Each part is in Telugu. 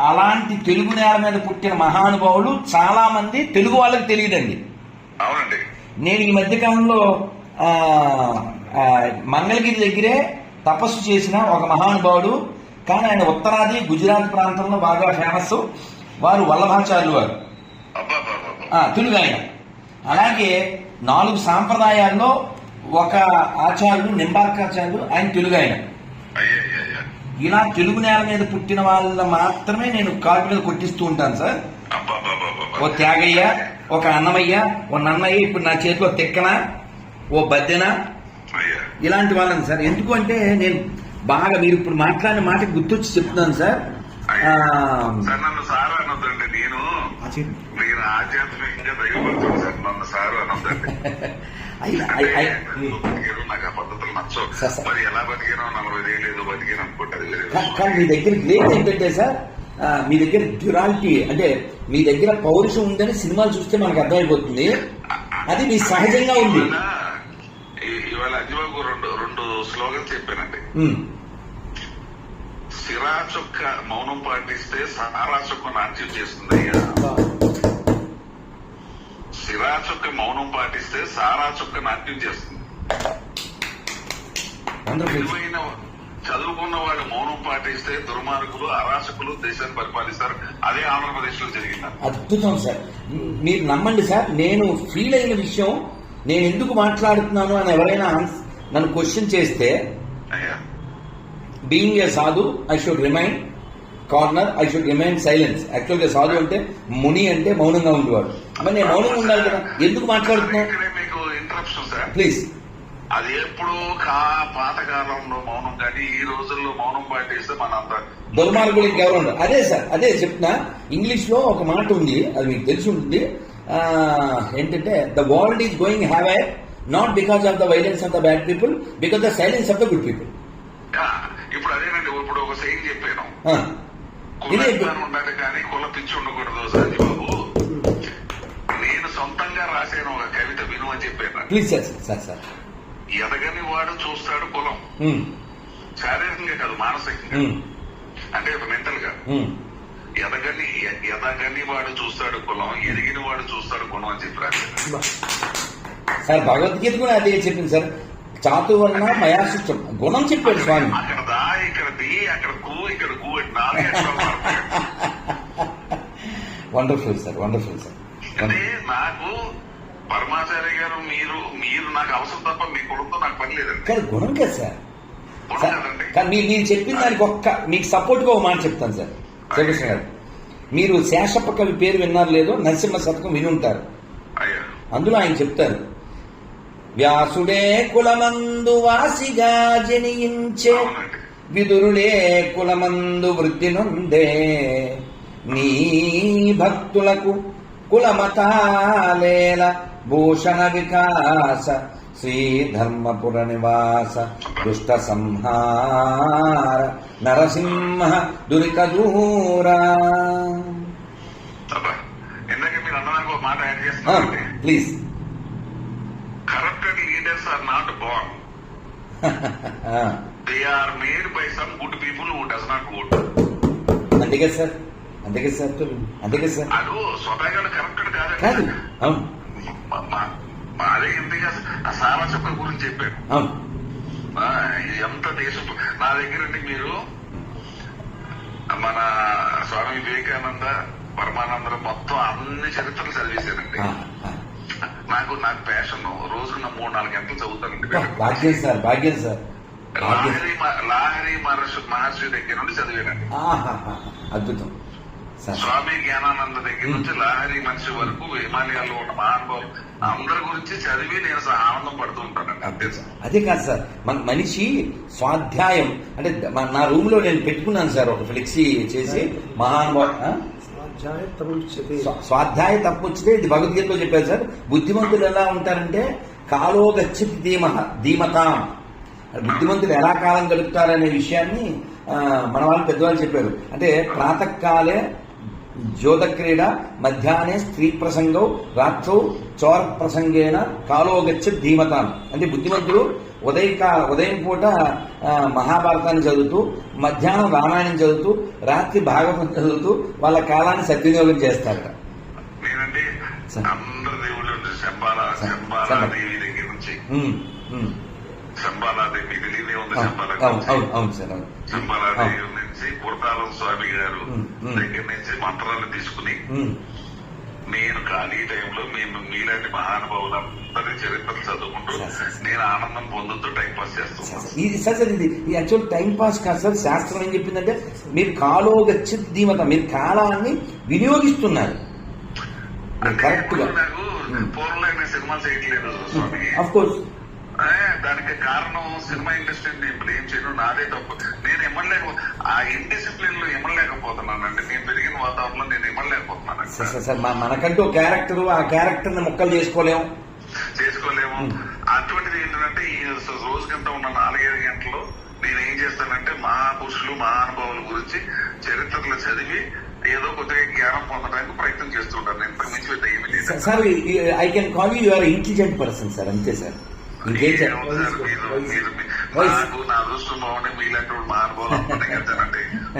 అలాంటి తెలుగు నేల మీద పుట్టిన మహానుభావులు చాలా మంది తెలుగు వాళ్ళకి తెలియదండి. అవునండి. నేను ఈ మధ్య కాలంలో మంగళగిరి దగ్గరే తపస్సు చేసిన ఒక మహానుభావుడు కానీ ఆయన ఉత్తరాది గుజరాత్ ప్రాంతంలో బాగా ఫేమస్ వారు వల్లభాచార్యులు వారు. తెలుగు ఆయన. అలాగే నాలుగు సాంప్రదాయాల్లో ఒక ఆచార్యుడు నింబార్కాచార్యుడు ఆయన తెలుగు ఆయన. ఇలా తెలుగు నేల మీద పుట్టిన వాళ్ళ మాత్రమే నేను కార్డు మీద కొట్టిస్తూ ఉంటాను సార్. ఓ త్యాగయ్య ఒక అన్నమయ్య ఓ నన్నయ్య ఇప్పుడు నా చేతిలో తిక్కన ఓ బద్దెన. ఇలాంటి వాళ్ళని సార్. ఎందుకు అంటే నేను బాగా మీరు ఇప్పుడు మాట్లాడిన మాట గుర్తొచ్చి చెప్తున్నాను సార్. ఆ, సార్ నన్ను సార్ అనొద్దండి నేను. నేను ఆధ్యాత్మికంగా సార్. నన్ను సార్ అనొద్దండి. నాకు ఆ పద్ధతులు నచ్చవు సార్, సార్. మరి ఎలా బతికానో నలభై ఏళ్ళు ఏదో బతికాను అనుకుంటారు వేరే కా- విషయం. కానీ మీ దగ్గర గ్రేట్ ఏంటంటే సార్ మీ దగ్గర డ్యూరాలిటీ అంటే మీ దగ్గర పౌరుషం ఉందని సినిమాలు చూస్తే మనకు అర్థమైపోతుంది. అది మీ సహజంగా ఉంది. ఇవాళ అజ్జిబాబు రెండు రెండు స్లోగన్స్ చెప్పానండి సిరా చుక్క మౌనం పాటిస్తే సారా చుక్క నాట్యం చేస్తుంది అయ్యా చుక్క మౌనం పాటిస్తే సారా చుక్క నాట్యం చేస్తుంది. విలువైన చదువుకున్న వాళ్ళు మౌనం పాటిస్తే దుర్మార్గులు అరాచకులు దేశాన్ని పరిపాలిస్తారు. అదే ఆంధ్రప్రదేశ్లో జరిగింది. అద్భుతం సార్. మీరు నమ్మండి సార్ నేను ఫీల్ అయిన విషయం నేను ఎందుకు మాట్లాడుతున్నాను అని ఎవరైనా నన్ను క్వశ్చన్ చేస్తే being a sadhu I should remain corner I should remain silence యాక్చువల్గా సాధు అంటే ముని అంటే మౌనంగా ఉండేవాడు. మరి నేను మౌనంగా ఉండాలి కదా? ఎందుకు మాట్లాడుతున్నా ప్లీజ్ అది ఎప్పుడో పాతకాలంలో మౌనం కానీ ఈ రోజుల్లో మౌనం పాటిస్తే మన అంత దుర్మార్గులు ఇంకెవరు ఉండరు. అదే సార్ అదే చెప్తున్నా. ఇంగ్లీష్లో ఒక మాట ఉంది. అది మీకు తెలిసి ఉంటుంది. ఏంటంటే the world is going have I not because of the violence of the bad people because the silence of the good people ఇప్పుడు అదేనండి. ఇప్పుడు ఒక సైన్ చెప్పాను. ఉండాలి కానీ కుల పిచ్చి ఉండకూడదు సత్యబాబు నేను సొంతంగా రాశాను ఒక కవిత విను అని చెప్పాను ప్లీజ్ సార్ సార్ సార్ ఎదగని వాడు చూస్తాడు కులం. ఉమ్, శారీరకంగా కాదు మానసికంగా. ఉమ్, అంటే మెంటల్గా ఉమ్. ఎదగని ఎదగని వాడు చూస్తాడు కులం ఎదిగిన వాడు చూస్తాడు గుణం అని చెప్పి రాశాను. సార్ భగవద్గీత కూడా అదే చెప్పింది సార్ చాతువర్ణ మయాశిష్టం. గుణం చెప్పాడు స్వామి. వండర్ఫుల్ సార్ వండర్ఫుల్ సార్ అంటే నాకు పరమాచార్య గారు మీరు మీరు నాకు అవసరం తప్ప మీ కులంతో నాకు పని లేదండి. కానీ గుణం కదా సార్ కానీ మీరు మీరు చెప్పిన దానికి ఒక్క మీకు సపోర్ట్గా ఒక మాట చెప్తాను సార్ శ్రీకృష్ణ గారు మీరు శేషప్ప కవి పేరు విన్నారు లేదో నరసింహ శతకం విని ఉంటారు. అందులో ఆయన చెప్తారు వ్యాసుడే కులమందు వాసిగా జనించే. విదురుడే కులమందు వృద్ధి నొందే నీ భక్తులకు కులమతాలేల భూషణ వికాస. శ్రీధర్మపుర నివాస దుష్ట సంహార. నరసింహ దురిత దూరా అబ్బా ఇందాక మీరు అన్నదానికి ఒక మాట యాడ్ చేస్తున్నారండి please corrupted leaders are not born they are made by some good people who does not vote అంతే కదా సార్ అంతే కదా సార్ అంతే కదా సార్. అది స్వతహాగా కరప్టెడ్ కాదు. కాదండి అవును. ఇంతగా ఆ సారాసత్వం గురించి చెప్పాను. అవును. ఎంత దేశం? నా దగ్గర అండి మీరు మన స్వామి వివేకానంద పరమానంద మొత్తం అన్ని చరిత్రలు చదివేశానండి ఆ. నాకు నాకు ప్యాషన్ రోజుకు నా మూడు నాలుగు గంటలు చదువుతానండి బా- భాగ్యం సార్ భాగ్యం సార్. లాహరి లాహరి మహర్షి మహర్షి దగ్గర నుండి చదివానండి. ఆహాహా. అద్భుతం. స్వామి జ్ఞానానంద దగ్గర నుంచి లాహరి మనిషి వరకు హిమాలయాల్లో ఉన్న మహానుభావులు అందరి గురించి చదివి నేను ఆనందం పడుతూ ఉంటానండి. అదే కాదు సార్ మన మనిషి స్వాధ్యాయం అంటే నా రూమ్లో నేను పెట్టుకున్నాను సార్ ఒక ఫ్లెక్సీ చేసి మహానుభావ? స్వాధ్యాయ తముచ్యతే తప్పు వచ్చితే ఇది భగవద్గీతలో చెప్పారు సార్. బుద్ధిమంతులు ఎలా ఉంటారంటే కాలో గచ్చిత్ ధీమ ధీమతాం. బుద్ధిమంతులు ఎలా కాలం గడుపుతారనే విషయాన్ని మన వాళ్ళు పెద్దవాళ్ళు చెప్పారు. అంటే ప్రాతకాలే జ్యోత క్రీడ మధ్యాహ్నే స్త్రీ ప్రసంగం రాత్రౌ చోర ప్రసంగేన కాలో గచ్చ ధీమతాం అంటే బుద్ధిమంతుడు ఉదయకాల ఉదయం పూట మహాభారతాన్ని చదువుతూ మధ్యాహ్నం రామాయణం చదువుతూ రాత్రి భాగవతం చదువుతూ వాళ్ళ కాలాన్ని సద్వినియోగం చేస్తారట। అవును సార్ అవును. నుంచి కుర్తాలం స్వామి గారు. దగ్గర నుంచి మంత్రాలు తీసుకుని. నేను ఖాళీ టైంలో మేము మీలాంటి మహానుభావులు అందరి చరిత్రలు చదువుకుంటూ. నేను ఆనందం పొందుతూ టైం పాస్ చేస్తున్నాను ఇది సార్ సార్ ఇది యాక్చువల్ టైం పాస్ కాదు సార్ శాస్త్రం ఏం చెప్పిందంటే మీరు కాలో గచ్చి ధీమత మీరు కాలాన్ని వినియోగిస్తున్నారు. కరెక్ట్గా. నాకు సినిమాలు చేయట్లేదు స్వామి. కోర్స్ దానికి కారణం సినిమా ఇండస్ట్రీ నేను బ్లేమ్ చేయడం నాదే తప్పు. నేను ఇమ్మలేక ఆ ఇండిసిప్లిన్లో ఇమ్మలేకపోతున్నానండి నేను పెరిగిన వాతావరణంలో నేను ఇమ్మలేకపోతున్నాను సార్ మా- మనకంటూ క్యారెక్టర్ ఆ క్యారెక్టర్ని ముక్కలు చేసుకోలేము. చేసుకోలేము. అటువంటిది ఏంటంటే ఈ రోజు గంట ఉన్న నాలుగైదు గంటలు నేను ఏం చేస్తానంటే మహాపురుషులు మహానుభావుల గురించి చరిత్రలు చదివి ఏదో కొద్దిగా జ్ఞానం పొందడానికి ప్రయత్నం చేస్తుంటాను. నేను ఇంతకు మించి పెద్ద ఏమీ లేదు sir- I can call you your intelligent person sir. అంతే సార్. నాకు నా అదృష్టం మీలాంటి వాళ్ళు మహానుభావులు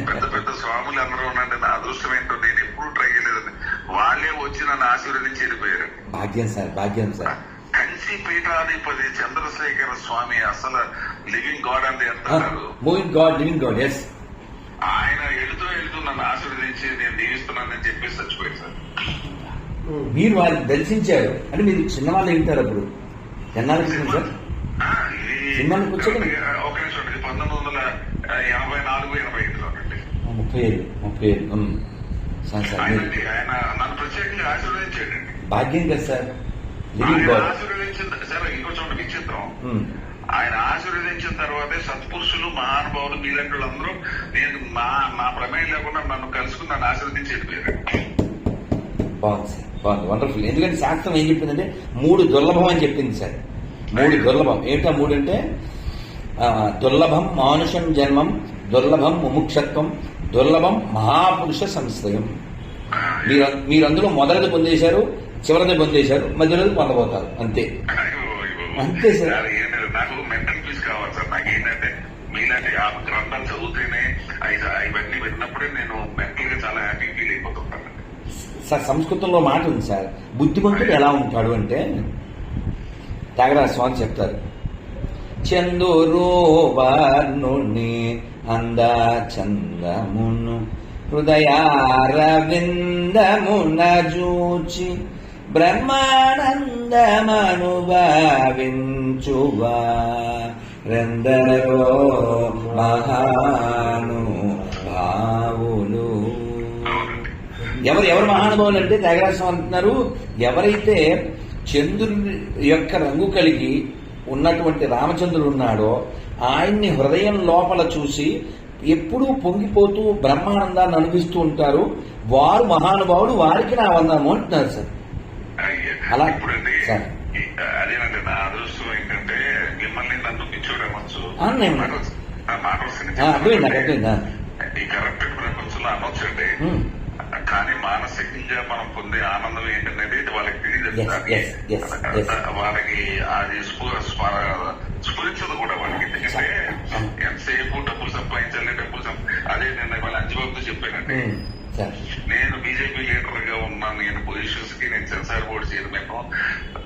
పెద్ద పెద్ద స్వాములు అందరూ ఉండండి నా అదృష్టం ఏంటో నేను ఎప్పుడూ ట్రై చేయలేదండి. వాళ్ళే వచ్చి నన్ను ఆశీర్వదించి వెళ్ళిపోయారు. భాగ్యం సార్ భాగ్యం సార్. కంచి పీఠాధిపతి చంద్రశేఖర స్వామి అసలు లివింగ్ గాడ్ అని అంటున్నారు moving god living god yes ఆయన వెళుతూ వెళుతూ నన్ను ఆశీర్వదించి నేను దీవిస్తున్నానని చెప్పేసి చచ్చిపోయారు సార్. మీరు వారిని దర్శించారు. అంటే మీరు చిన్నవాళ్ళు వింటారు అప్పుడు. ఎన్నాళ్ళు సార్? సినిమాలకు వచ్చాక ఒక నిమిషం ఇది పంతొమ్మిది వందల ఎనభై నాలుగు ఎనభై ఐదులో ముప్పై ఏళ్ళు ముప్పై ఉమ్. Sir sir. ఆయన నన్ను ప్రత్యేకంగా భాగ్యం కదా సార్. ఆశీర్వదించిన సరే ఇంకో చోట విచిత్రం. ఆయన ఆశీర్వదించిన తర్వాతే సత్పురుషులు మహానుభావులు మీలాంటి వాళ్ళందరూ నేను మా నా ప్రమేయం లేకుండా నన్ను కలుసుకుని నన్ను ఆశీర్వదించి వెళ్ళిపోయారు బాగుంది సార్ బాగుంది. వండర్ఫుల్ ఎందుకంటే శాస్త్రం ఏం చెప్పిందంటే మూడు దుర్లభం అని చెప్పింది సార్. మూడు దుర్లభం. ఏమిటా మూడు అంటే దుర్లభం మానుషం జన్మం దుర్లభం ముముక్షత్వం దుర్లభం మహాపురుష సంశ్రయం. మీరు మీరు అందులో మొదటిది పొందేశారు చివరిది పొందేశారు మధ్యలోది పొందబోతారు. అంతే. అంతే సార్. నాకు మెంటల్ పీస్ కావాలి సార్. నాకు ఏంటంటే మీలాంటి ఆ గ్రంథాలు చదివితేనే ఇవన్నీ విన్నప్పుడే నేను మెంటల్గా చాలా హ్యాపీ సార్ సంస్కృతంలో మాట ఉంది సార్. బుద్ధిమంతుడు ఎలా ఉంటాడు అంటే త్యాగరాజ స్వామి చెప్తారు. చందురోవర్ణుని అంద చందమును హృదయారవిందమున జూచి బ్రహ్మానందమను రెందరో మహాను ఎవరు ఎవరు మహానుభావులు అంటే త్యాగరాజం అంటున్నారు. ఎవరైతే చంద్రుడి యొక్క రంగు కలిగి ఉన్నటువంటి రామచంద్రుడు ఉన్నాడో ఆయన్ని హృదయం లోపల చూసి ఎప్పుడూ పొంగిపోతూ బ్రహ్మానందాన్ని అనిపిస్తూ ఉంటారు. వారు మహానుభావుడు వారికి నా వందనము అంటున్నారు సార్. అలా సార్. అదేనండి నా అదృష్టం ఏంటంటే మిమ్మల్ని నన్ను పిచ్చోడు అనొచ్చు ఆ, నేను- మాటలు- ఆ, మాటలు సరిగ్గా ఆ, అర్థమైంది అర్థమైందా ఈ కరెక్టెడ్ ప్రపంచంలో అనొచ్చండి. కానీ మానసికంగా మనం పొందే ఆనందం ఏంటనేది వాళ్ళకి తెలియదు. వాళ్ళకి అది స్ఫురించదు కూడా వాళ్ళకి. ఎందుకంటే ఎంతసేపు డబ్బులు సంపాదించాలి డబ్బులు అదే నేను వాళ్ళ అంజబాబుతో చెప్పానండి. సార్ నేను బీజేపీ లీడర్గా ఉన్న నేను పొజిషన్స్కి నేను సెన్సార్ బోర్డు చైర్మన్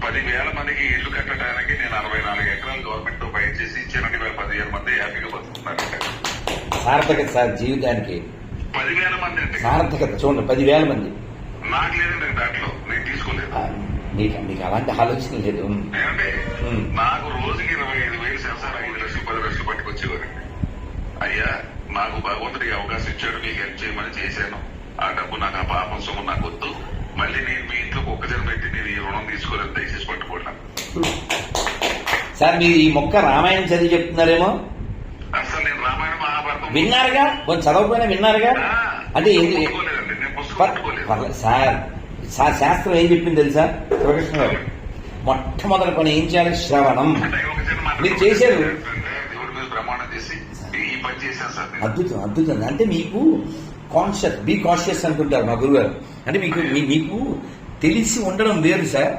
పదివేల మందికి ఇల్లు కట్టడానికి నేను అరవై నాలుగు ఎకరాలు గవర్నమెంట్తో పై చేసి ఇచ్చానండి. పదివేల మంది హ్యాపీగా బతుకుతున్నారు సార్థకత సార్ జీవితానికి పదివేల మంది అంటే సార్థకత చూడండి పదివేల మంది. నాకు లేదండి దాంట్లో నేను తీసుకోలేదు. నీకు నీకు అలాంటి ఆలోచన లేదు. ఏమంటే. నాకు రోజుకి ఇరవై ఐదు వేలు సెన్సార్ ఐదు లక్షలు పది లక్షలు పట్టుకొచ్చేవారండి అయ్యా నాకు భగవంతుడికి అవకాశం ఇచ్చాడు మీకు హెల్ప్ చేయమని చేశాను. ఆ డబ్బు నాకు ఆ పాపం సొమ్ము నాకు వద్దు. మళ్ళీ నేను మీ ఇంట్లో ఒక్క జనం పెట్టి నేను ఈ రుణం తీసుకోలేదు దయచేసి పట్టుకోవడం సార్ మీరు ఈ మొక్క రామాయణం చదివి చెప్తున్నారేమో అసలు నేను రామాయణ మహాభారతం విన్నారుగా? కొంచెం చదవకపోయినా విన్నారుగా? అంటే పర్లేదు. సార్ సార్ శాస్త్రం ఏం చెప్పింది తెలుసా? శివకృష్ణ గారు. మొట్టమొదటి పని ఏం చేయాలి? శ్రవణం. మీరు చేశారు. అద్భుతం అద్భుతం. అంటే మీకు కాన్షియస్ బీ కాన్షియస్ అంటుంటారు మా గురుగారు. అంటే మీకు మీకు తెలిసి ఉండడం వేరు సార్.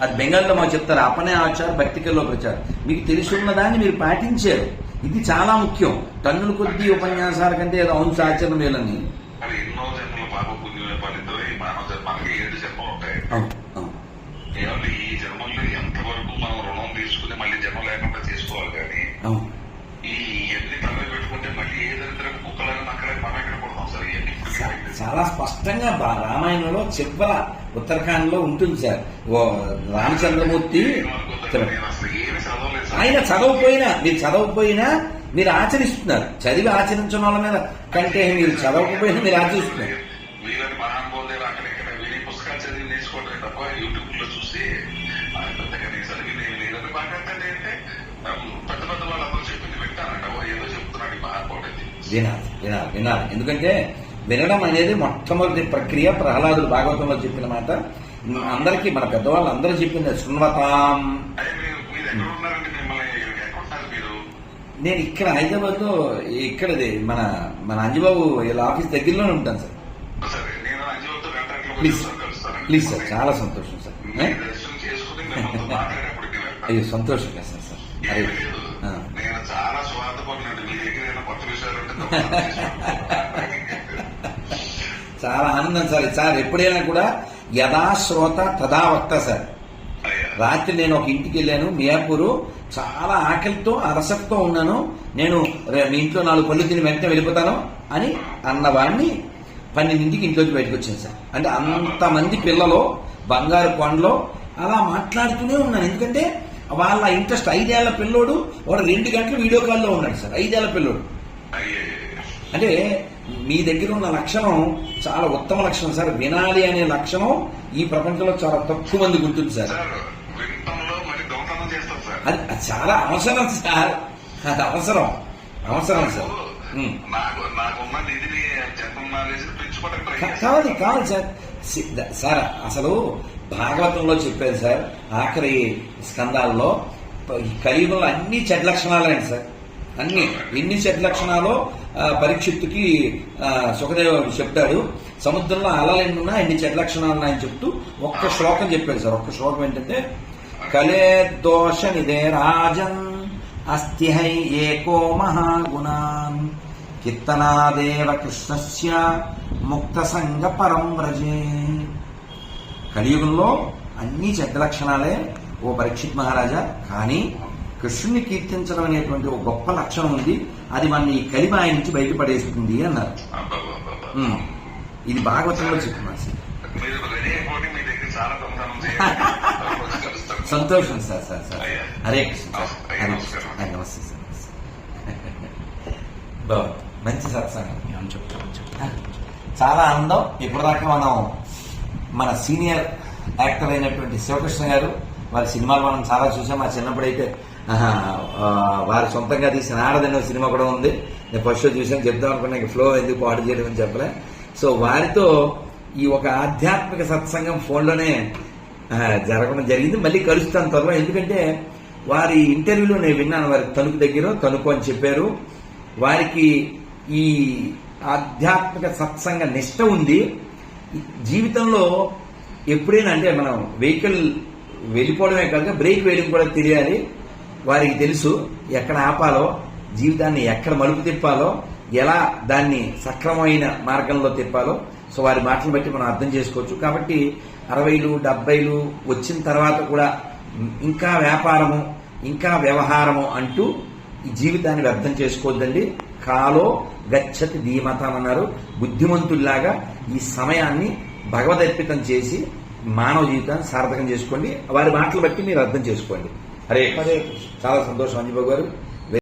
అది బెంగాల్లో మాకు చెప్తారు అపనే ఆచార భక్తికల్లో ప్రచారం మీకు తెలిసి ఉన్నదాన్ని మీరు పాటించారు. ఇది చాలా ముఖ్యం. టన్నుల కొద్ది ఉపన్యాసాల కంటే ఏదో అవును ఆచరణ మేలని మరి ఎన్నో జన్మల పాప పుణ్యమే ఫలితం ఈ మానవ జన్మ మనకి ఏడు జన్మలు ఉంటాయి. ఏమంటే ఈ జన్మల్లో ఎంతవరకు మనం రుణం తీసుకుని మళ్ళీ జన్మ లేకుండా చేసుకోవాలి కానీ ఈ ఎన్ని పెట్టుకుంటే మళ్ళీ ఏ దరిద్రం కుక్కలని నక్కలని మనం ఎక్కడ కొడతాం సార్? ఇవన్నీ ఇప్పటికీ ఆగింది. చాలా స్పష్టంగా బా- రామాయణంలో చివర ఉత్తరాఖండ్లో ఉంటుంది సార్. రామచంద్రమూర్తి అసలు సార్ ఆయన చదవకపోయినా మీరు చదవకపోయినా మీరు ఆచరిస్తున్నారు. చదివి ఆచరించిన వాళ్ళ మీద కంటే మీరు చదవకపోయినా మీరు ఆచరిస్తున్నారు. వీళ్ళని మహానుభావులు దగ్గర అక్కడ ఇక్కడ వీరి పుస్తకాలు చదివి నేర్చుకోవడం తప్ప యూట్యూబ్లో చూసి ఆ పెద్దగా నేను చదివి నేను లేదని మాట్లాడుతుంటే అంటే ఆ, పెద్ద పెద్ద వాళ్ళందరూ చెప్పింది వింటానంట ఓ ఏదో చెప్తున్నాడు ఈ మహానుభావుడు అది. వినాలి వినాలి వినాలి. ఎందుకంటే వినడం అనేది మొట్టమొదటి ప్రక్రియ ప్రహ్లాదుడు భాగవతంలో చెప్పిన మాట. అందరికీ మన పెద్దవాళ్ళు అందరూ చెప్పింది శృణ్వతాం అదే మీరు మీరు ఎక్కడ ఉన్నారండి మిమ్మల్ని ఎక్కడ ఉన్నారు మీరు నేను ఇక్కడ హైదరాబాద్లో ఇక్కడది మన మన అంజబాబు వీళ్ళ ఆఫీస్ దగ్గరలోనే ఉంటాను సార్. ప్లీజ్ ప్లీజ్ సార్ చాలా సంతోషం సార్. అయ్యో సంతోషంగా సార్ సార్. అరే చాలా ఆనందం సార్ సార్ ఎప్పుడైనా కూడా యథా శ్రోత తదా వక్త సార్. రాత్రి నేను ఒక ఇంటికి వెళ్ళాను మియాపూరు. చాలా ఆకలితో అరసక్తో ఉన్నాను. నేను మీ ఇంట్లో నాలుగు పళ్ళు తిని వెంటనే వెళ్ళిపోతాను అని అన్నవాడిని పన్నెండింటికి ఇంట్లోకి బయటకు వచ్చాను సార్. అంటే అంతమంది పిల్లలు బంగారు కొండలో అలా మాట్లాడుతూనే ఉన్నాను. ఎందుకంటే వాళ్ళ ఇంట్రెస్ట్ ఐదేళ్ళ పిల్లోడు వాడు రెండు గంటలు వీడియో కాల్లో ఉన్నాడు సార్ ఐదేళ్ళ పిల్లోడు. అంటే మీ దగ్గర ఉన్న లక్షణం చాలా ఉత్తమ లక్షణం సార్. వినాలి అనే లక్షణం ఈ ప్రపంచంలో చాలా తక్కువ మంది గుర్తుంది సార్ సార్ వింటంలో మరి దొంగతనం చేస్తారు సార్ అది చాలా అవసరం సార్. అది అవసరం. అవసరం సార్. ఉమ్. నాకు నాకున్న నిధిని జనరల్ నాలెడ్జ్ పెంచుకోవడానికి ట్రై కా- చేస్తాను. కావాలి కావాలి సార్ సార్ అసలు భాగవతంలో చెప్పారు సార్ ఆఖరి స్కందాల్లో కలియుగంలో అన్ని చెడ్ లక్షణాలండి సార్? అన్ని. ఎన్ని చెడ్ లక్షణాలు పరీక్షిత్తుకి సుఖదేవ చెప్తాడు. సముద్రంలో అలలు ఎన్ని ఉన్నా ఎన్ని చెడ్ లక్షణాలు ఉన్నాయని చెప్తూ ఒక్క శ్లోకం చెప్పాడు సార్. ఒక్క శ్లోకం ఏంటంటే కలే దోష నిదే రాజన్ అస్తి హై ఏకో మహాగుణాన్ కీర్తనాదేవ కృష్ణస్య ముక్త సంగ పరం వ్రజే కలియుగంలో అన్ని చెడ్డ లక్షణాలే ఓ పరీక్షిత్ మహారాజా కానీ కృష్ణుని కీర్తించడం అనేటువంటి ఒక గొప్ప లక్షణం ఉంది. అది మన ఈ కలిమాయ నుంచి బయటపడేస్తుంది అన్నారు. ఇది భాగవతంలో చెప్తున్నారు సంతోషం sir sir sir. Hare Krishna sir Hare. Krishna. నమస్తే సార్. బాగుంది మంచి సత్సంగం చాలా ఆనందం ఇప్పటిదాకా మనం మన సీనియర్ యాక్టర్ అయినటువంటి శివకృష్ణ గారు వారి సినిమాలు మనం చాలా చూసాం మా చిన్నప్పుడైతే వారి సొంతంగా తీసిన ఆడదన్న సినిమా కూడా ఉంది నేను ఫస్ట్ షో చూసాను చెప్దాం అనుకున్నా ఫ్లో ఎందుకు పాడు చేయడం అని చెప్పలే సో వారితో ఈ ఒక ఆధ్యాత్మిక సత్సంగం ఫోన్లోనే జరగడం జరిగింది. మళ్ళీ కలుస్తాను త్వరలో. ఎందుకంటే వారి ఇంటర్వ్యూలో నేను విన్నాను వారి తణుకు దగ్గర తణుకు అని చెప్పారు. వారికి ఈ ఆధ్యాత్మిక సత్సంగ నిష్ట ఉంది. జీవితంలో ఎప్పుడైనా అంటే మనం వెహికల్ వెళ్ళిపోవడమే కాక బ్రేక్ వేయడం కూడా తెలియాలి. వారికి తెలుసు ఎక్కడ ఆపాలో జీవితాన్ని ఎక్కడ మలుపు తిప్పాలో ఎలా దాన్ని సక్రమమైన మార్గంలో తిప్పాలో సో వారి మాటలు బట్టి మనం అర్థం చేసుకోవచ్చు. కాబట్టి అరవైలు డెబ్బైలు వచ్చిన తర్వాత కూడా ఇంకా వ్యాపారము ఇంకా వ్యవహారము అంటూ ఈ జీవితాన్ని వ్యర్థం చేసుకోవద్దండి. కాలో గచ్చతి ధీమతం అన్నారు. బుద్ధిమంతుల్లాగా ఈ సమయాన్ని భగవదర్పితం చేసి మానవ జీవితాన్ని సార్థకం చేసుకోండి. వారి మాటలు బట్టి మీరు అర్థం చేసుకోండి. కృష్ణ. చాలా సంతోషం అంజబాబు గారు.